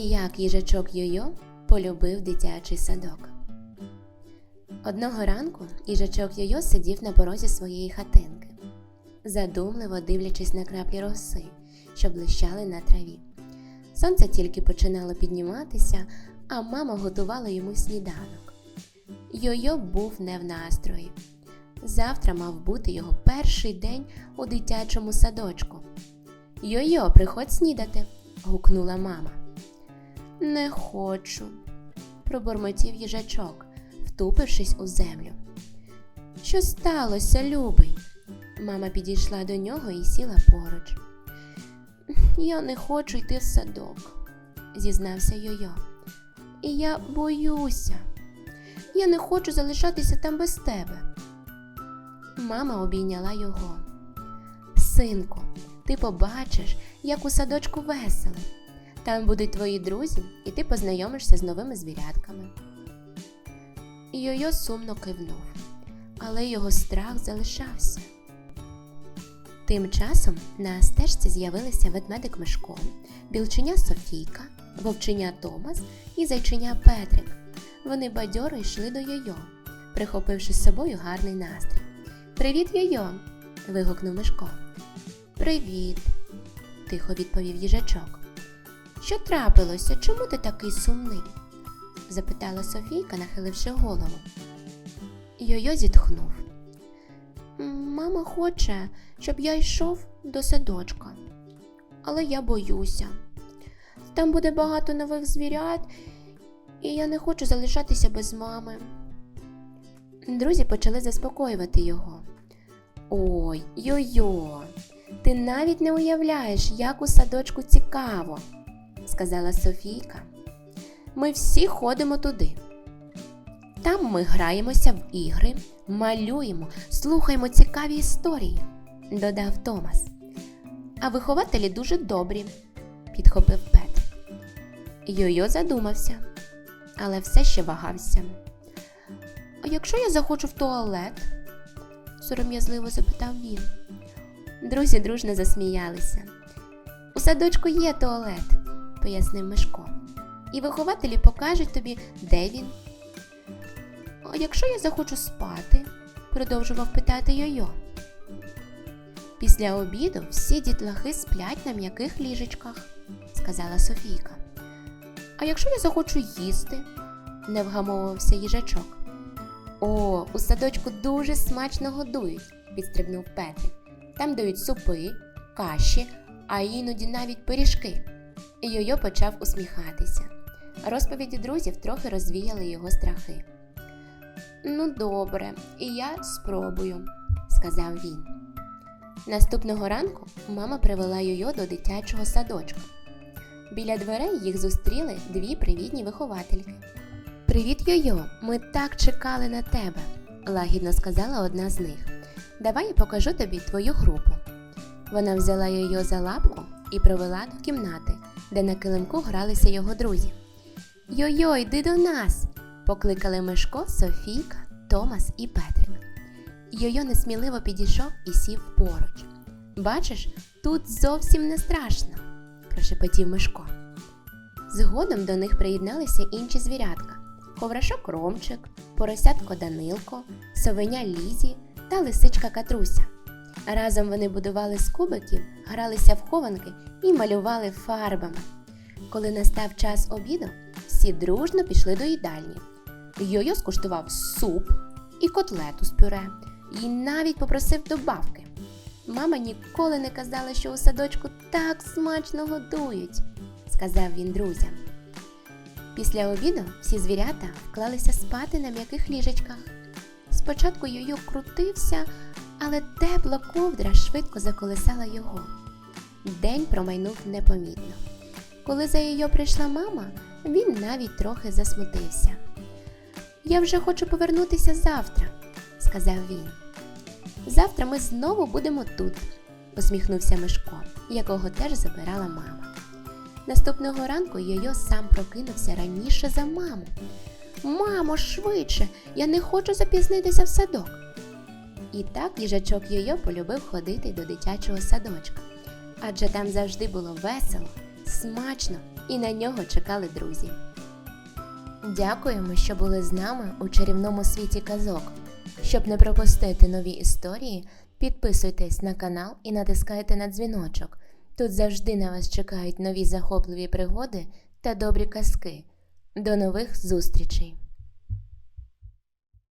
Як їжачок Йойо полюбив дитячий садок. Одного ранку їжачок Йойо сидів на порозі своєї хатинки, задумливо дивлячись на краплі роси, що блищали на траві. Сонце тільки починало підніматися, а мама готувала йому сніданок. Йойо був не в настрої. Завтра мав бути його перший день у дитячому садочку. Йойо, приходь снідати, гукнула мама. Не хочу, пробормотів їжачок, втупившись у землю. Що сталося, любий? Мама підійшла до нього і сіла поруч. Я не хочу йти в садок, зізнався Йойо. І я боюся. Я не хочу залишатися там без тебе. Мама обійняла його. Синку, ти побачиш, як у садочку весело. Там будуть твої друзі, і ти познайомишся з новими звірятками. Йойо сумно кивнув, але його страх залишався. Тим часом на стежці з'явилися ведмедик Мишко, білченя Софійка, вовченя Томас і зайченя Петрик. Вони бадьоро йшли до Йойо, прихопивши з собою гарний настрій. Привіт, Йойо! вигукнув Мишко. Привіт, тихо відповів їжачок. Що трапилося? Чому ти такий сумний? запитала Софійка, нахиливши голову. Йойо зітхнув. Мама хоче, щоб я йшов до садочка, але я боюся. Там буде багато нових звірят, і я не хочу залишатися без мами. Друзі почали заспокоювати його. Ой, йо-йо, ти навіть не уявляєш, як у садочку цікаво, сказала Софійка. Ми всі ходимо туди. Там ми граємося в ігри, малюємо, слухаємо цікаві історії, додав Томас. А вихователі дуже добрі, підхопив Петр. Йойо задумався, але все ще вагався. А якщо я захочу в туалет? сором'язливо запитав він. Друзі дружно засміялися. У садочку є туалет, пояснив Мишко, і вихователі покажуть тобі, де він. А якщо я захочу спати? продовжував питати Йойо. Після обіду всі дітлахи сплять на м'яких ліжечках, сказала Софійка. А якщо я захочу їсти? не вгамовувався їжачок. О, у садочку дуже смачно годують, підстрибнув Петрик. Там дають супи, каші, а іноді навіть пиріжки. Йойо почав усміхатися. Розповіді друзів трохи розвіяли його страхи. Ну, добре, і я спробую, сказав він. Наступного ранку мама привела Йойо до дитячого садочка. Біля дверей їх зустріли дві привітні виховательки. Привіт, Йойо! Ми так чекали на тебе, лагідно сказала одна з них. Давай я покажу тобі твою групу. Вона взяла Йойо за лапку і провела до кімнати, де на килимку гралися його друзі. Йойо, йди до нас! покликали Мишко, Софійка, Томас і Петрик. Йойо несміливо підійшов і сів поруч. Бачиш, тут зовсім не страшно, прошепотів Мишко. Згодом до них приєдналися інші звірятка коврашок Ромчик, поросятко Данилко, совеня Лізі та лисичка Катруся. Разом вони будували з кубиків, гралися в хованки і малювали фарбами. Коли настав час обіду, всі дружно пішли до їдальні. Йойо скуштував суп і котлету з пюре, і навіть попросив добавки. Мама ніколи не казала, що у садочку так смачно годують, сказав він друзям. Після обіду всі звірята вклалися спати на м'яких ліжечках. Спочатку Йойо крутився, але тепла ковдра швидко заколисала його. День промайнув непомітно. Коли за Йойо прийшла мама, він навіть трохи засмутився. Я вже хочу повернутися завтра, сказав він. Завтра ми знову будемо тут, посміхнувся Мишко, якого теж забирала мама. Наступного ранку Йойо сам прокинувся раніше за маму. Мамо, швидше, я не хочу запізнитися в садок. І так їжачок Йойо полюбив ходити до дитячого садочка, адже там завжди було весело, смачно, і на нього чекали друзі. Дякуємо, що були з нами у чарівному світі казок. Щоб не пропустити нові історії, підписуйтесь на канал і натискайте на дзвіночок. Тут завжди на вас чекають нові захопливі пригоди та добрі казки. До нових зустрічей!